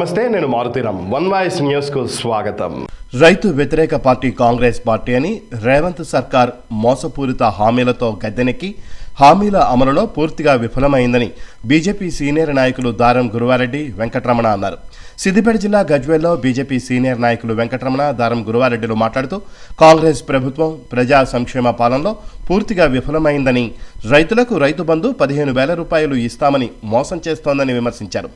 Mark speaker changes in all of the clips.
Speaker 1: నమస్తే నేను Maruthi Ram one voice న్యూస్కు స్వాగతం.
Speaker 2: రైతు వ్యతిరేక పార్టీ కాంగ్రెస్ పార్టీ అని రేవంత్ సర్కార్ మోసపూరిత హామీలతో గద్దెనెక్కి హామీల అమలులో పూర్తిగా విఫలమైందని బీజేపీ సీనియర్ నాయకులు దారం గురువారెడ్డి వెంకటరమణ అన్నారు. సిద్దిపేట జిల్లా గజ్వేల్లో బీజేపీ సీనియర్ నాయకులు వెంకటరమణ దారం గురువారెడ్డిలు మాట్లాడుతూ కాంగ్రెస్ ప్రభుత్వం ప్రజా సంక్షేమ పాలనలో పూర్తిగా విఫలమైందని రైతులకు రైతు బంధు పదిహేను వేల రూపాయలు ఇస్తామని మోసం చేస్తోందని విమర్శించారు.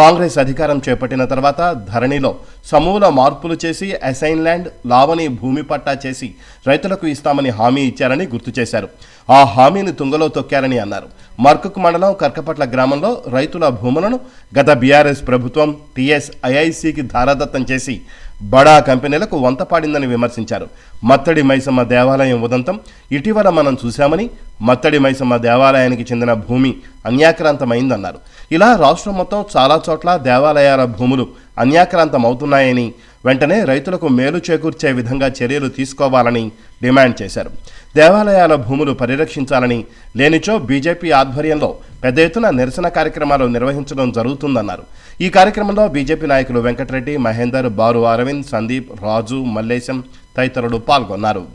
Speaker 2: కాంగ్రెస్ అధికారం చేపట్టిన తర్వాత ధరణిలో సమూల మార్పులు చేసి అసైన్ ల్యాండ్ లావణి భూమి పట్టా చేసి రైతులకు ఇస్తామని హామీ ఇచ్చారని గుర్తు చేశారు. ఆ హామీని తుంగలో తొక్కారని అన్నారు. మర్కుక్ మండలం కర్కపట్ల గ్రామంలో రైతుల భూములను గత బీఆర్ఎస్ ప్రభుత్వం టీఎస్ ఐఐసికి ధారాదత్తం చేసి బడా కంపెనీలకు వంతపాడిందని విమర్శించారు. మత్తడి మైసమ్మ దేవాలయం ఉదంతం. ఇటీవల మనం చూశామని మత్తడి మైసమ్మ దేవాలయానికి చెందిన భూమి అన్యాక్రాంతమైందన్నారు. ఇలా రాష్ట్రం మొత్తం చాలా చోట్ల దేవాలయాల భూములు అన్యాక్రాంతమవుతున్నాయని వెంటనే రైతులకు మేలు చేకూర్చే విధంగా చర్యలు తీసుకోవాలని డిమాండ్ చేశారు. దేవాలయాల భూములు పరిరక్షించాలని లేనిచో బీజేపీ ఆధ్వర్యంలో పెద్ద ఎత్తున నిరసన కార్యక్రమాలు నిర్వహించడం జరుగుతుందన్నారు. ఈ కార్యక్రమంలో బీజేపీ నాయకులు వెంకటరెడ్డి మహేందర్ బారు అరవింద్ సందీప్ రాజు మల్లేశం తదితరులు పాల్గొన్నారు.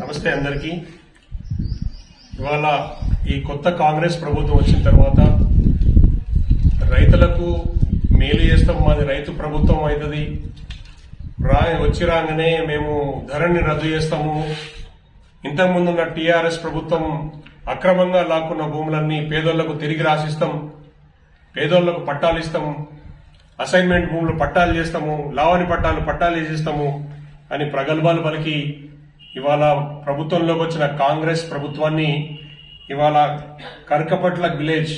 Speaker 3: నమస్తే అందరికీ. ఇవాళ ఈ కొత్త కాంగ్రెస్ ప్రభుత్వం వచ్చిన తర్వాత రైతులకు మేలు చేస్తాం మాది రైతు ప్రభుత్వం అవుతుంది. రా వచ్చి రాగానే మేము ధరని రద్దు చేస్తాము. ఇంతకుముందు ఉన్న టీఆర్ఎస్ ప్రభుత్వం అక్రమంగా లాక్కున్న భూములన్నీ పేదోళ్ళకు తిరిగి రాసిస్తాం పేదోళ్ళకు పట్టాలు ఇస్తాం. అసైన్మెంట్ భూములు పట్టాలు చేస్తాము లావణి పట్టాలు పట్టాలు వేసిస్తాము అని ప్రగల్భాలు పలికి ఇవాళ ప్రభుత్వంలోకి వచ్చిన కాంగ్రెస్ ప్రభుత్వాన్ని ఇవాళ కరకపట్ల విలేజ్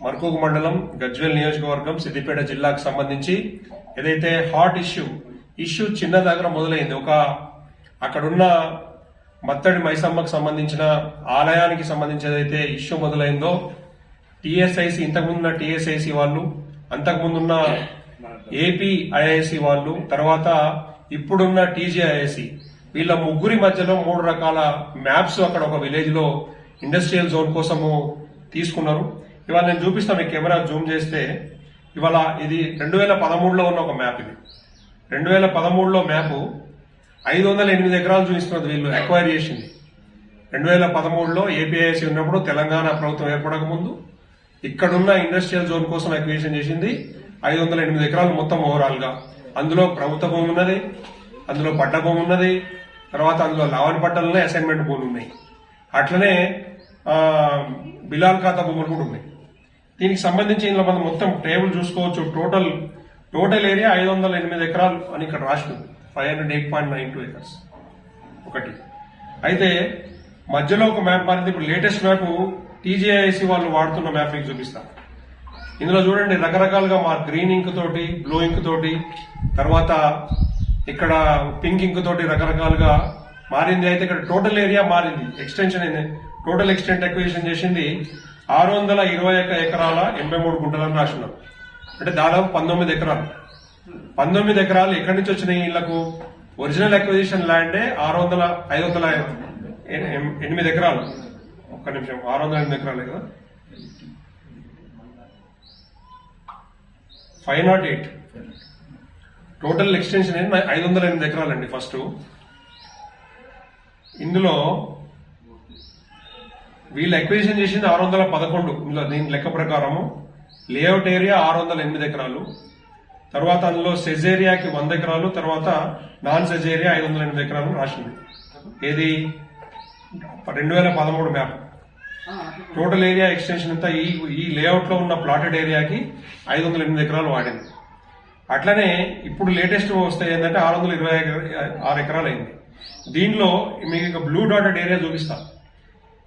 Speaker 3: మర్కూకు మండలం గజ్వేల్ నియోజకవర్గం సిద్దిపేట జిల్లాకు సంబంధించి ఏదైతే హాట్ ఇష్యూ ఇష్యూ చిన్న దగ్గర మొదలైంది. ఒక అక్కడున్న మత్తడి మైసమ్మకు సంబంధించిన ఆలయానికి సంబంధించి ఏదైతే ఇష్యూ మొదలైందో టీఎస్ఐసి ఇంతకుముందున్న టీఎస్ఐసి వాళ్ళు అంతకుముందున్న ఏపీ ఐఐసి వాళ్ళు తర్వాత ఇప్పుడున్న టీజీఐఐసి వీళ్ళ ముగ్గురి మధ్యలో మూడు రకాల మ్యాప్స్ అక్కడ ఒక విలేజ్లో ఇండస్ట్రియల్ జోన్ కోసము తీసుకున్నారు. ఇవాళ నేను చూపిస్తాను మీ కెమెరా జూమ్ చేస్తే ఇవాళ ఇది రెండు వేల పదమూడులో ఉన్న ఒక మ్యాప్ ఇది. రెండు వేల పదమూడులో మ్యాప్ ఐదు వందల ఎనిమిది ఎకరాలు చూపిస్తున్నది వీళ్ళు ఎక్వైర్ చేసింది. రెండు వేల పదమూడులో ఏపీఐసి ఉన్నప్పుడు తెలంగాణ ప్రభుత్వం ఏర్పడక ముందు ఇక్కడున్న ఇండస్ట్రియల్ జోన్ కోసం ఎక్వేషన్ చేసింది ఐదు వందల ఎనిమిది ఎకరాలు మొత్తం ఓవరాల్గా. అందులో ప్రభుత్వ భూమి ఉన్నది అందులో పడ్డ భూమి ఉన్నది తర్వాత అందులో లావణి పట్టాలనే అసైన్మెంట్ భూములు ఉన్నాయి. అట్లనే బిలాల్ ఖాతా భూములు కూడా ఉన్నాయి. దీనికి సంబంధించి ఇందులో మనం మొత్తం టేబుల్ చూసుకోవచ్చు. టోటల్ టోటల్ ఏరియా ఐదు వందల ఎనిమిది ఎకరాలు అని ఇక్కడ రాసింది five hundred eight point nine two acres. ఒకటి. అయితే మధ్యలో ఒక మ్యాప్ మారింది. ఇప్పుడు లేటెస్ట్ మ్యాప్ టీజీఐసి వాళ్ళు వాడుతున్న మ్యాప్ మీకు చూపిస్తాను. ఇందులో చూడండి రకరకాలుగా మా గ్రీన్ ఇంక్ తోటి బ్లూ ఇంక్ తోటి తర్వాత ఇక్కడ పింక్ ఇంక్ తోటి రకరకాలుగా మారింది. అయితే ఇక్కడ టోటల్ ఏరియా మారింది. ఎక్స్టెన్షన్ అయింది టోటల్ ఎక్స్టెంట్ ఎక్వేషన్ చేసింది ఆరు వందల ఇరవై ఒక్క ఎకరాల ఎనభై మూడు గుంటలని రాసినాం. అంటే దాదాపు పంతొమ్మిది ఎకరాలు. పంతొమ్మిది ఎకరాలు ఎక్కడి నుంచి వచ్చినాయి ఇళ్ళకు? ఒరిజినల్ ఎక్విజిషన్ ల్యాండే ఆరు వందల ఐదు వందల ఎనిమిది ఎకరాలు. ఒక్క నిమిషం ఆరు వందల ఎనిమిది ఎకరాలే కదా? Five not eight. Total extension ఏంటి ఐదు వందల ఎనిమిది ఎకరాలండి ఫస్ట్. ఇందులో వీళ్ళు ఎక్విజిషన్ చేసింది ఆరు వందల పదకొండు ఇందులో దీని లెక్క ప్రకారము. లేఅవుట్ ఏరియా ఆరు వందల ఎనిమిది ఎకరాలు. తర్వాత అందులో సెజ్ ఏరియాకి వంద ఎకరాలు. తర్వాత నాన్ సెజ్ ఏరియా ఐదు వందల ఎనిమిది ఎకరాలు రాసింది. ఏది? రెండు వేల పదమూడు మ్యాప్. టోటల్ ఏరియా ఎక్స్టెన్షన్ అంతా ఈ ఈ లేఅవుట్లో ఉన్న ప్లాటెడ్ ఏరియాకి ఐదు వందల ఎనిమిది ఎకరాలు వాడింది. అట్లనే ఇప్పుడు లేటెస్ట్ వస్తే ఏంటంటే ఆరు వందల ఇరవై ఆరు ఎకరాలు అయింది దీనిలో మీకు ఇక బ్లూ డాటెడ్ ఏరియా చూపిస్తా.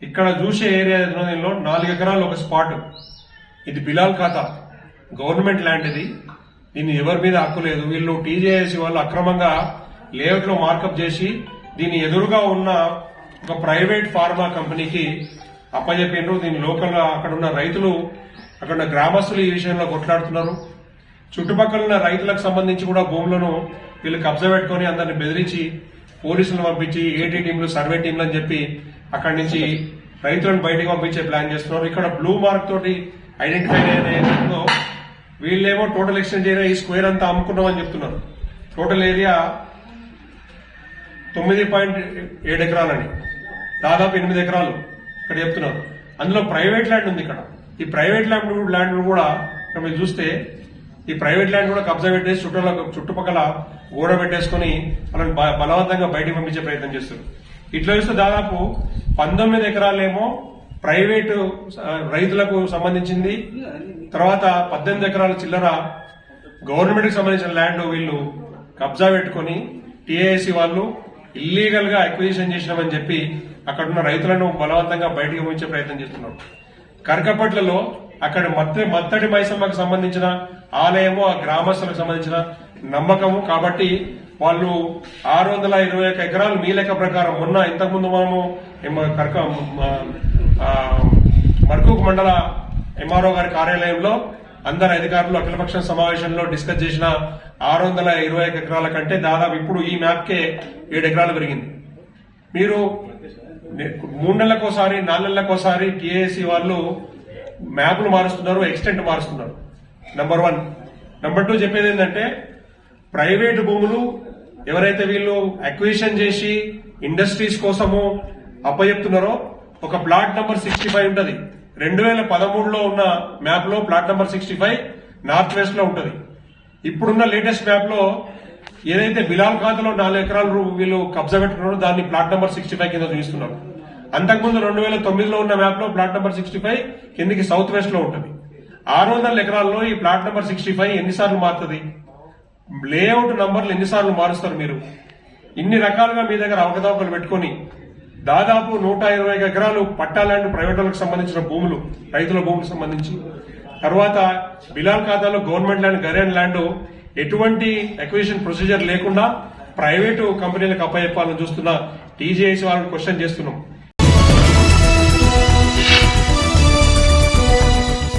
Speaker 3: ఇక్కడ చూసే ఏరియా దీనిలో నాలుగు ఎకరాలు ఒక స్పాట్. ఇది బిలాల్ ఖాతా. గవర్నమెంట్ ల్యాండ్ ఇది. దీన్ని ఎవరి మీద హక్కు లేదు. వీళ్ళు టీజేఏసీ వాళ్ళు అక్రమంగా లేఅవుట్లో మార్కప్ చేసి దీని ఎదురుగా ఉన్న ఒక ప్రైవేట్ ఫార్మా కంపెనీకి అప్పచెప్పిండ్రు దీని లోకల్ అక్కడ ఉన్న రైతులు అక్కడ ఉన్న గ్రామస్తులు ఈ విషయంలో కొట్లాడుతున్నారు. చుట్టుపక్కల ఉన్న రైతులకు సంబంధించి కూడా భూములను వీళ్ళు కబ్జా పెట్టుకొని అందరిని బెదిరించి పోలీసులను పంపించి ఏటీ టీంలు సర్వే టీంలు అని చెప్పి అక్కడి నుంచి రైతులను బయటకు పంపించే ప్లాన్ చేస్తున్నారు. ఇక్కడ బ్లూ మార్క్ తోటి ఐడెంటిఫై అయిన వీళ్ళేమో టోటల్ ఎక్స్టెంజ్ ఏరియా ఈ స్క్వేర్ అంతా అమ్ముకున్నామని చెప్తున్నారు. టోటల్ ఏరియా తొమ్మిది పాయింట్ ఏడు ఎకరాలని దాదాపు ఎనిమిది ఎకరాలు. ఇక్కడ చెప్తున్నారు. అందులో ప్రైవేట్ ల్యాండ్ ఉంది ఇక్కడ. ఈ ప్రైవేట్ ల్యాండ్ ల్యాండ్ కూడా ఇక్కడ మీరు చూస్తే ఈ ప్రైవేట్ ల్యాండ్ కూడా కబ్జా పెట్టేసి చుట్టూ చుట్టుపక్కల గోడ పెట్టేసుకుని వాళ్ళని బ- బలవంతంగా బయటికి పంపించే ప్రయత్నం చేస్తారు ఇట్లా చూస్తే దాదాపు పంతొమ్మిది ఎకరాలేమో ప్రైవేటు రైతులకు సంబంధించింది. తర్వాత పద్దెనిమిది ఎకరాల చిల్లర గవర్నమెంట్కి సంబంధించిన ల్యాండ్ వీళ్ళు కబ్జా పెట్టుకొని టీఏసీ వాళ్ళు ఇల్లీగల్గా అక్విజిషన్ చేసినామని చెప్పి అక్కడ ఉన్న రైతులను బలవంతంగా బయటికి ఉంచే ప్రయత్నం చేస్తున్నారు కరకపట్లలో అక్కడ మత్త మత్తడి మైసమ్మకు సంబంధించిన ఆలయము ఆ గ్రామస్తులకు సంబంధించిన నమ్మకము. కాబట్టి వాళ్ళు ఆరు వందల ఇరవై ఒక్క ఎకరాలు మీ లెక్క ప్రకారం మొన్న ఇంతకుముందు మనము కరక మర్కూక్ మండల ఎంఆర్ఓ గారి కార్యాలయంలో అందరు అధికారులు అఖిలపక్ష సమావేశంలో డిస్కస్ చేసిన ఆరు వందల ఇరవై ఎకరాల కంటే దాదాపు ఇప్పుడు ఈ మ్యాప్కే ఏడు ఎకరాలు పెరిగింది. మీరు మూడు నెలలకోసారి నాలుగు నెలలకోసారి టీఏసీ వాళ్ళు మ్యాప్లు మారుస్తున్నారు ఎక్స్టెంట్ మారుస్తున్నారు. నంబర్ వన్ నంబర్ టూ చెప్పేది ఏంటంటే ప్రైవేటు భూములు ఎవరైతే వీళ్ళు అక్విజిషన్ చేసి ఇండస్ట్రీస్ కోసము అప్పచెప్తున్నారో ఒక ప్లాట్ నంబర్ సిక్స్టీ ఫైవ్ ఉంటుంది. రెండు వేల పదమూడులో ఉన్న మ్యాప్లో plot number sixty five north వెస్ట్లో ఇప్పుడున్న లేటెస్ట్ మ్యాప్లో ఏదైతే బిలాల్ ఖాతాలో నాలుగు ఎకరాలు వీళ్ళు కబ్జా పెట్టుకున్నారో దాన్ని ప్లాట్ నెంబర్ సిక్స్టీ ఫైవ్ కింద చూపిస్తున్నారు. అంతకుముందు రెండు వేల తొమ్మిదిలో ఉన్న మ్యాప్లో ప్లాట్ నెంబర్ సిక్స్టీ ఫైవ్ కిందికి సౌత్ వెస్ట్లో ఉంటుంది ఆరు వందల ఎకరాల్లో ఈ ప్లాట్ నెంబర్ సిక్స్టీ ఫైవ్ ఎన్నిసార్లు మారుతుంది? లేఅవుట్ నంబర్లు ఎన్నిసార్లు మారుస్తారు మీరు? ఇన్ని రకాలుగా మీ దగ్గర అవకతవకలు పెట్టుకొని దాదాపు నూట ఇరవై ఎకరాలు పట్టా ల్యాండ్ ప్రైవేట్ వాళ్ళకి సంబంధించిన భూములు రైతుల భూములకు సంబంధించి. తర్వాత బిలాల్ ఖాతాలో గవర్నమెంట్ ల్యాండ్ గరేన్ ల్యాండ్ ఎటువంటి అక్విజిషన్ ప్రొసీజర్ లేకుండా ప్రైవేటు కంపెనీలకు అప్పచెప్పాలని చూస్తున్న టీజీఐసీ వాళ్ళని క్వశ్చన్ చేస్తున్నాం.